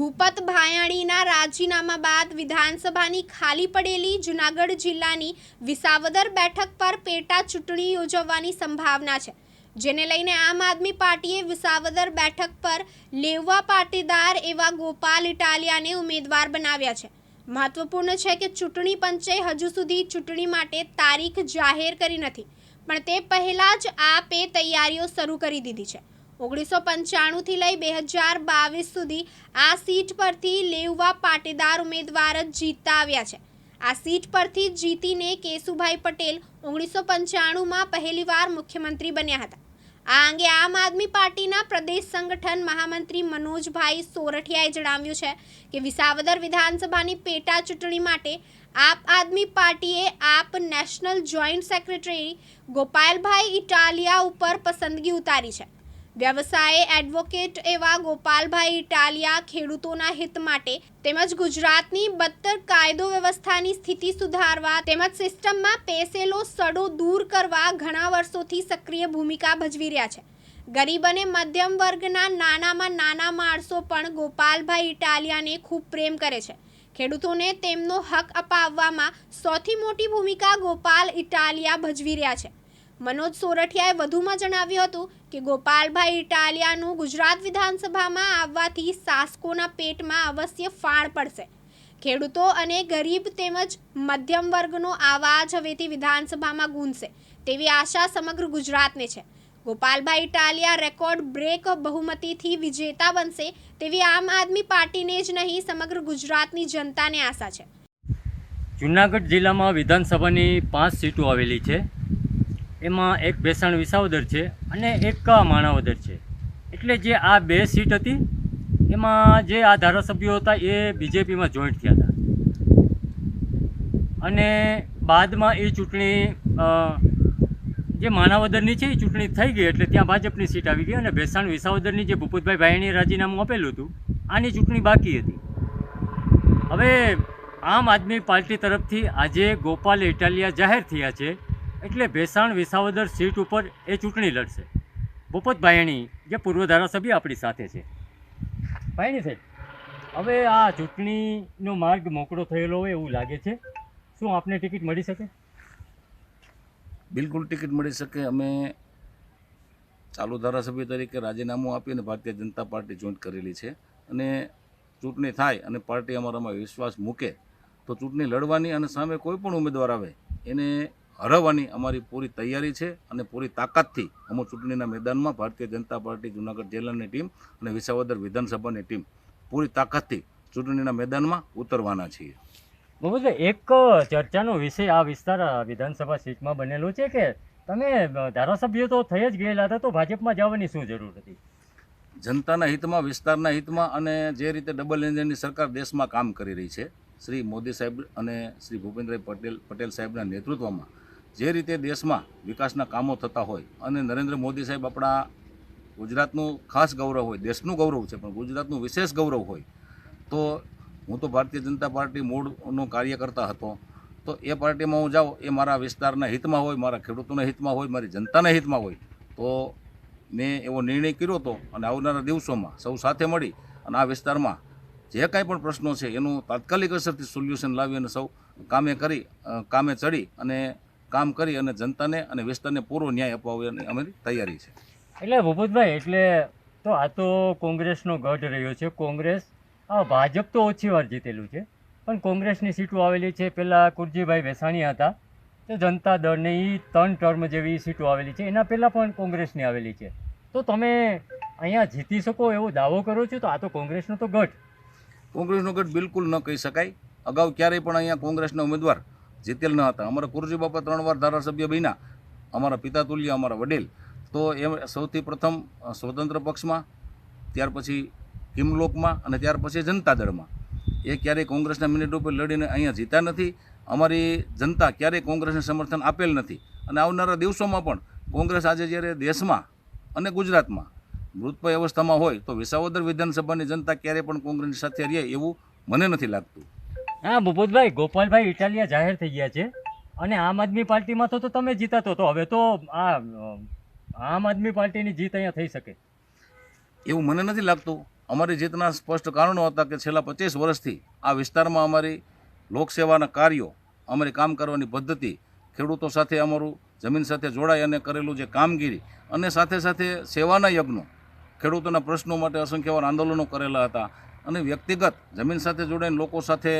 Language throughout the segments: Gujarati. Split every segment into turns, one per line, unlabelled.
ભૂપત ભાયાણીના રાજીનામા બાદ વિધાનસભાની ખાલી પડેલી જૂનાગઢ જિલ્લાની વિસાવદર બેઠક પર પેટા ચૂંટણી યોજવાની સંભાવના છે, જેને લઈને આમ આદમી પાર્ટીએ વિસાવદર બેઠક પર લેવા પાટીદાર એવા ગોપાલ ઇટાલિયાને ઉમેદવાર બનાવ્યા છે. મહત્વપૂર્ણ છે કે ચૂંટણી પંચે હજુ સુધી ચૂંટણી માટે તારીખ જાહેર કરી નથી, પણ તે પહેલાં જ આપે તૈયારીઓ શરૂ કરી દીધી છે. ઓગણીસો પંચાણુંથી લઈ બે હજાર બાવીસ સુધી આ સીટ પરથી લેવવા પાટીદાર ઉમેદવાર જ જીતતા આવ્યા છે. આ સીટ પરથી જીતીને કેશુભાઈ પટેલ ઓગણીસો પંચાણુંમાં પહેલીવાર મુખ્યમંત્રી બન્યા હતા. આ અંગે આમ આદમી પાર્ટીના પ્રદેશ સંગઠન મહામંત્રી મનોજભાઈ સોરઠિયાએ જણાવ્યું છે કે વિસાવદર વિધાનસભાની પેટા ચૂંટણી માટે આપ આદમી પાર્ટીએ AAP national joint secretary Gopalbhai Italia ઉપર પસંદગી ઉતારી છે. વ્યવસાયે એડવોકેટ એવા ગોપાલભાઈ ઇટાલિયા ખેડૂતોના હિત માટે તેમજ ગુજરાતની બદતર કાયદો વ્યવસ્થાની સ્થિતિ સુધારવા તેમજ સિસ્ટમમાં પેસેલો સડો દૂર કરવા ઘણા વર્ષોથી સક્રિય ભૂમિકા ભજવી રહ્યા છે. ગરીબ અને મધ્યમ વર્ગના નાનામાં નાના માણસો પણ ગોપાલભાઈ ઇટાલિયાને ખૂબ પ્રેમ કરે છે. ખેડૂતોને તેમનો હક અપાવવામાં સૌથી મોટી ભૂમિકા ગોપાલ ઇટાલિયા ભજવી રહ્યા છે. મનોજ સોરઠિયાએ વધુમાં જણાવ્યું હતું કે ગોપાલભાઈ ઇટાલિયાનું ગુજરાત વિધાનસભામાં આવવાથી શાસકોના પેટમાં અવશ્ય ફાળ પડશે. ખેડૂતો અને ગરીબ તેમજ મધ્યમ વર્ગનો આવાજ હવેથી વિધાનસભામાં ગૂંજશે તેવી આશા સમગ્ર ગુજરાતને છે. ગોપાલભાઈ ઇટાલિયા રેકોર્ડ બ્રેક બહુમતીથી વિજેતા બનશે તેવી આમ આદમી પાર્ટીને જ નહીં, સમગ્ર ગુજરાતની જનતાને આશા છે.
જુનાગઢ જિલ્લામાં વિધાનસભાની પાંચ સીટો આવેલી છે. એમાં એક ભેસાણ વિસાવદર છે અને એક માણાવદર છે. એટલે જે આ બે સીટ હતી, એમાં જે આ ધારાસભ્યો હતા એ બીજેપીમાં જોઈન્ટ થયા હતા. અને બાદમાં એ ચૂંટણી જે માણાવદરની છે એ ચૂંટણી થઈ ગઈ એટલે ત્યાં ભાજપની સીટ આવી ગઈ અને ભેસાણ વિસાવદરની જે ભૂપતભાઈ ભાઈની રાજીનામું આપેલું હતું, આની ચૂંટણી બાકી હતી. હવે આમ આદમી પાર્ટી તરફથી આજે ગોપાલ ઇટાલિયા જાહેર થયા છે એટલે ભેસાણ વિસાવદર સીટ ઉપર એ ચૂંટણી લડશે. ભૂપત ભાયણી જે પૂર્વ ધારાસભ્ય આપણી સાથે છે. ભાયણી સાહેબ, હવે આ ચૂંટણીનો માર્ગ મોકળો થયેલો હોય એવું લાગે છે. શું આપને ટિકિટ મળી શકે?
બિલકુલ ટિકિટ મળી શકે. અમે ચાલુ ધારાસભ્ય તરીકે રાજીનામું આપીને ભારતીય જનતા પાર્ટી જોઈન્ટ કરેલી છે. અને ચૂંટણી થાય અને પાર્ટી અમારામાં વિશ્વાસ મૂકે, તો ચૂંટણી લડવાની અને સામે કોઈ પણ ઉમેદવાર આવે, એને હરાવવાની અમારી પૂરી તૈયારી છે અને પૂરી તાકાતથી અમુ ચૂંટણીના મેદાનમાં ભારતીય જનતા પાર્ટી જુનાગઢ જિલ્લાની ટીમ અને વિસાવદર વિધાનસભાની ટીમ પૂરી તાકાતથી ચૂંટણીના મેદાનમાં ઉતરવાના છીએ.
ભૂપતભાઈ એક ચર્ચાનો વિષય આ વિસ્તાર વિધાનસભા સીટમાં બનેલો છે કે તમે ધારાસભ્ય તો થઈ જ ગયેલા હતા તો ભાજપમાં જવાની શું જરૂર હતી?
જનતાના હિતમાં વિસ્તારના હિતમાં અને જે રીતે ડબલ એન્જિનની સરકાર દેશમાં કામ કરી રહી છે શ્રી મોદી સાહેબ અને શ્રી ભૂપેન્દ્રભાઈ પટેલ પટેલ સાહેબના નેતૃત્વમાં જે રીતે દેશમાં વિકાસના કામો થતા હોય અને નરેન્દ્ર મોદી સાહેબ આપણા ગુજરાતનું ખાસ ગૌરવ હોય, દેશનું ગૌરવ છે, પણ ગુજરાતનું વિશેષ ગૌરવ હોય, તો હું તો ભારતીય જનતા પાર્ટી મૂળનો કાર્યકર્તા હતો. તો એ પાર્ટીમાં હું જાઉં, એ મારા વિસ્તારના હિતમાં હોય, મારા ખેડૂતોના હિતમાં હોય, મારી જનતાના હિતમાં હોય, તો મેં એવો નિર્ણય કર્યો હતો અને આવનારા દિવસોમાં સૌ સાથે મળી અને આ વિસ્તારમાં જે કાંઈ પણ પ્રશ્નો છે, એનું તાત્કાલિક અસરથી સોલ્યુશન લાવી અને સૌ કામે કરી કામે ચડી અને કામ કરી અને જનતાને અને વિસ્તારને પૂરો ન્યાય અપાવવાની અમારી તૈયારી છે.
એટલે ભૂપતભાઈ એટલે તો આ તો કોંગ્રેસનો ગઢ રહ્યો છે. કોંગ્રેસ આ ભાજપ તો ઓછી વાર જીતેલું છે પણ કોંગ્રેસની સીટો આવેલી છે. પહેલાં કુરજીભાઈ વેસાણી હતા તો જનતા દળની એ ત્રણ ટર્મ જેવી સીટો આવેલી છે. એના પહેલાં પણ કોંગ્રેસની આવેલી છે. તો તમે અહીંયા જીતી શકો એવો દાવો કરો છો? તો આ તો કોંગ્રેસનો તો ગઢ.
કોંગ્રેસનો ગઢ બિલકુલ ન કહી શકાય. અગાઉ ક્યારેય પણ અહીંયા કોંગ્રેસના ઉમેદવાર જીતેલ ન હતા. અમારા કુરજી બાપા ત્રણ વાર ધારાસભ્ય બન્યા, અમારા પિતા તુલ્ય, અમારા વડીલ. તો એ સૌથી પ્રથમ સ્વતંત્ર પક્ષમાં, ત્યાર પછી કિમલોકમાં અને ત્યાર પછી જનતા દળમાં. એ ક્યારેય કોંગ્રેસના મિનિટ ઉપર લડીને અહીંયા જીતા નથી. અમારી જનતા ક્યારેય કોંગ્રેસને સમર્થન આપેલ નથી. અને આવનારા દિવસોમાં પણ કોંગ્રેસ આજે જ્યારે દેશમાં અને ગુજરાતમાં મૃતપય અવસ્થામાં હોય, તો વિસાવદર વિધાનસભાની જનતા ક્યારેય પણ કોંગ્રેસની સાથે રહે એવું મને નથી લાગતું.
હા ભૂપતભાઈ ગોપાલભાઈ ઇટાલિયા જાહેર થઈ ગયા છે. અને આમ આદમી પાર્ટીમાં તો તો તમે જીતાતો તો હવે તો આ આમ આદમી પાર્ટીની જીત અહીંયા થઈ શકે.
એવું મને નથી લાગતું. અમારી જીતના સ્પષ્ટ કારણો હતા કે છેલ્લા પચીસ વર્ષથી આ વિસ્તારમાં અમારી લોકસેવાના કાર્યો, અમારી કામ કરવાની પદ્ધતિ, ખેડૂતો સાથે અમારું જમીન સાથે જોડાઈ અને કરેલું જે કામગીરી અને સાથે સાથે સેવાના યજ્ઞો, ખેડૂતોના પ્રશ્નો માટે અસંખ્યવાર આંદોલનો કરેલા હતા. અને વ્યક્તિગત જમીન સાથે જોડાઈને લોકો સાથે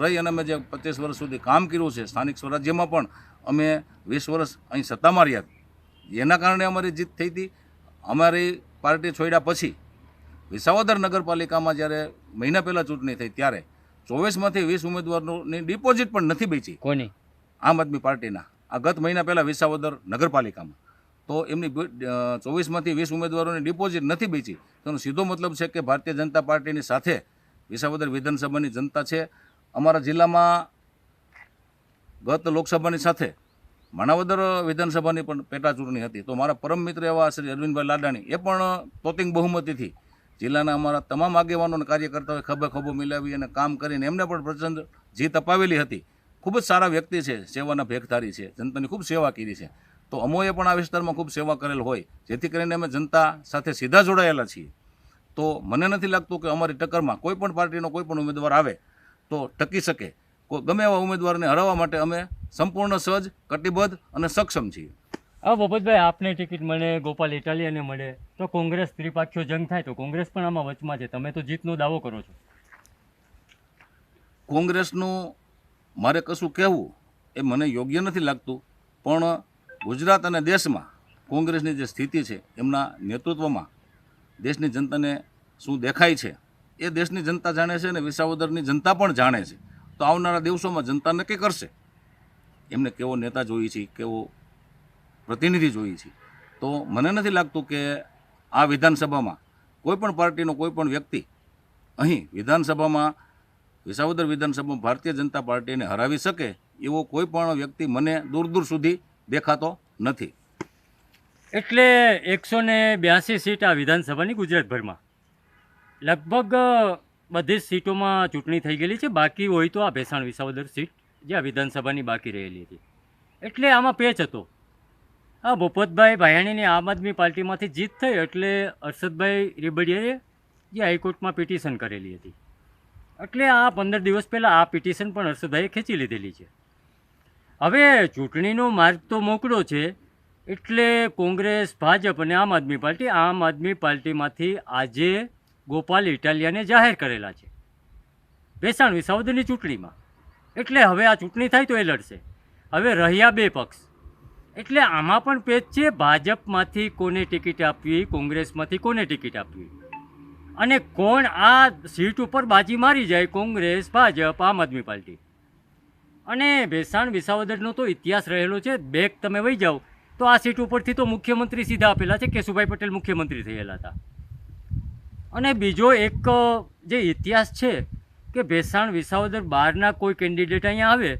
રહી અને અમે જે પચીસ વર્ષ સુધી કામ કર્યું છે સ્થાનિક સ્વરાજ્યમાં પણ અમે વીસ વર્ષ અહીં સત્તા માર્યા હતી એના કારણે અમારી જીત થઈ હતી. અમારી પાર્ટી છોડ્યા પછી વિસાવદર નગરપાલિકામાં જ્યારે મહિના પહેલાં ચૂંટણી થઈ ત્યારે ચોવીસમાંથી વીસ ઉમેદવારોની ડિપોઝિટ પણ નથી બેચી
કોની?
આમ આદમી પાર્ટીના. આ ગત મહિના પહેલાં વિસાવદર નગરપાલિકામાં. તો એમની ચોવીસમાંથી વીસ ઉમેદવારોની ડિપોઝિટ નથી બેચી તેનો સીધો મતલબ છે કે ભારતીય જનતા પાર્ટીની સાથે વિસાવદર વિધાનસભાની જનતા છે. અમારા જિલ્લામાં ગત લોકસભાની સાથે માણાવદર વિધાનસભાની પણ પેટા ચૂંટણી હતી. તો મારા પરમ મિત્ર એવા શ્રી અરવિંદભાઈ લાડાણી, એ પણ તોતિંગ બહુમતીથી જિલ્લાના અમારા તમામ આગેવાનો કાર્યકર્તાઓએ ખભે ખભો મિલાવી અને કામ કરીને એમને પણ પ્રચંડ જીત અપાવેલી હતી. ખૂબ જ સારા વ્યક્તિ છે, સેવાના ભેખધારી છે, જનતાની ખૂબ સેવા કરી છે. તો અમોએ પણ આ વિસ્તારમાં ખૂબ સેવા કરેલ હોય જેથી કરીને અમે જનતા સાથે સીધા જોડાયેલા છીએ. તો મને નથી લાગતું કે અમારી ટક્કરમાં કોઈ પણ પાર્ટીનો કોઈ પણ ઉમેદવાર આવે તો ટકી શકે. કોઈ ગમે એવા ઉમેદવારને હરાવવા માટે અમે સંપૂર્ણ સજ્જ કટિબદ્ધ અને સક્ષમ છીએ.
હા ભૂપતભાઈ આપને ટિકિટ મળે ગોપાલ ઇટાલિયાને મળે તો કોંગ્રેસ ત્રિપાખ્યો જંગ થાય તો કોંગ્રેસ પણ આમાં વચમાં છે. તમે તો જીતનો દાવો કરો છો.
કોંગ્રેસનું મારે કશું કહેવું એ મને યોગ્ય નથી લાગતું પણ ગુજરાત અને દેશમાં કોંગ્રેસની જે સ્થિતિ છે, એમના નેતૃત્વમાં દેશની જનતાને શું દેખાય છે, એ દેશની જનતા જાણે છે અને વિસાવદરની જનતા પણ જાણે છે. તો આવનારા દિવસોમાં જનતા નક્કી કરશે. એમને કેવો નેતા જોઈએ છે, કેવો પ્રતિનિધિ જોઈએ છે. તો મને નથી લાગતું કે આ વિધાનસભામાં કોઈ પણ પાર્ટીનો કોઈ પણ વ્યક્તિ અહીં વિધાનસભામાં, વિસાવદર વિધાનસભામાં ભારતીય જનતા પાર્ટીને હરાવી શકે એવો કોઈ પણ વ્યક્તિ મને દૂર દૂર સુધી દેખાતો નથી.
એટલે એકસો ને બ્યાસી સીટ આ વિધાનસભાની ગુજરાતભરમાં. લગભગ બધી જ સીટોમાં ચૂંટણી થઈ ગયેલી છે. બાકી હોય તો આ ભેસાણ વિસાવદર સીટ, જે આ વિધાનસભાની બાકી રહેલી હતી. એટલે આમાં પેચ હતો. આ ભૂપતભાઈ ભાયાણીની આમ આદમી પાર્ટીમાંથી જીત થઈ એટલે અરશદભાઈ રેબડિયાએ જે હાઈકોર્ટમાં પિટિશન કરેલી હતી. એટલે આ પંદર દિવસ પહેલાં આ પિટિશન પણ હર્ષદભાઈએ ખેંચી લીધેલી છે. હવે ચૂંટણીનો માર્ગ તો મોકળો છે, એટલે કોંગ્રેસ, ભાજપ અને આમ આદમી પાર્ટી આમ આદમી પાર્ટીમાંથી આજે ગોપાલ ઇટાલિયાને જાહેર કરેલા છે. ભેસાણ વિસાવદરની ચૂંટણીમાં. એટલે હવે આ ચૂંટણી થાય તો એ લડશે. હવે રહ્યા બે પક્ષ. એટલે આમાં પણ પેચ છે, ભાજપમાંથી કોને ટિકિટ આપવી, કોંગ્રેસમાંથી કોને ટિકિટ આપવી? અને કોણ આ સીટ ઉપર બાજી મારી જાય, કોંગ્રેસ, ભાજપ, આમ આદમી પાર્ટી? અને ભેસાણ વિસાવદરનો તો ઇતિહાસ રહેલો છે બેક તમે વહી જાઓ. તો આ સીટ ઉપરથી તો મુખ્યમંત્રી સીધા આપેલા છે, કેશુભાઈ પટેલ મુખ્યમંત્રી થયેલા હતા. અને બીજો એક જે ઇતિહાસ છે કે ભેસાણ વિસાવદર બહારના કોઈ કેન્ડિડેટ અહીંયા આવે,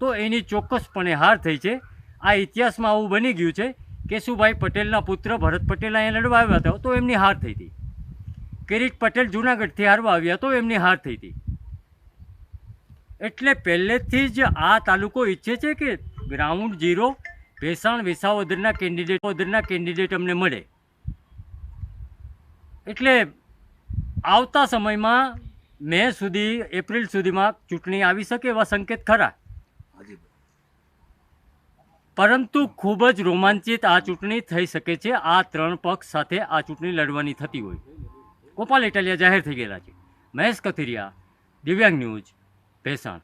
તો એની ચોક્કસપણે હાર થઈ છે. આ ઇતિહાસમાં આવું બની ગયું છે, કેશુભાઈ પટેલના પુત્ર ભરત પટેલ અહીંયા લડવા આવ્યા હતા, તો એમની હાર થઈ હતી. કિરીટ પટેલ જુનાગઢથી હારવા આવ્યા, તો એમની હાર થઈ હતી. એટલે પહેલેથી જ આ તાલુકો ઈચ્છે છે કે ગ્રાઉન્ડ ઝીરો ભેસાણ વિસાવદરના કેન્ડિડેટ ઓદરના કેન્ડિડેટ અમને મળે. એટલે આવતા સમયમાં મે સુધી એપ્રિલ સુધીમાં ચૂંટણી આવી શકે એવા સંકેત ખરા. પરંતુ ખૂબ જ રોમાંચિત આ ચૂંટણી થઈ શકે છે. આ ત્રણ પક્ષ સાથે આ ચૂંટણી લડવાની થતી હોય. ગોપાલ ઇટાલિયા જાહેર થઈ ગયેલા છે. મહેશ કથિરિયા દિવ્યાંગ ન્યૂઝ ભેસાણ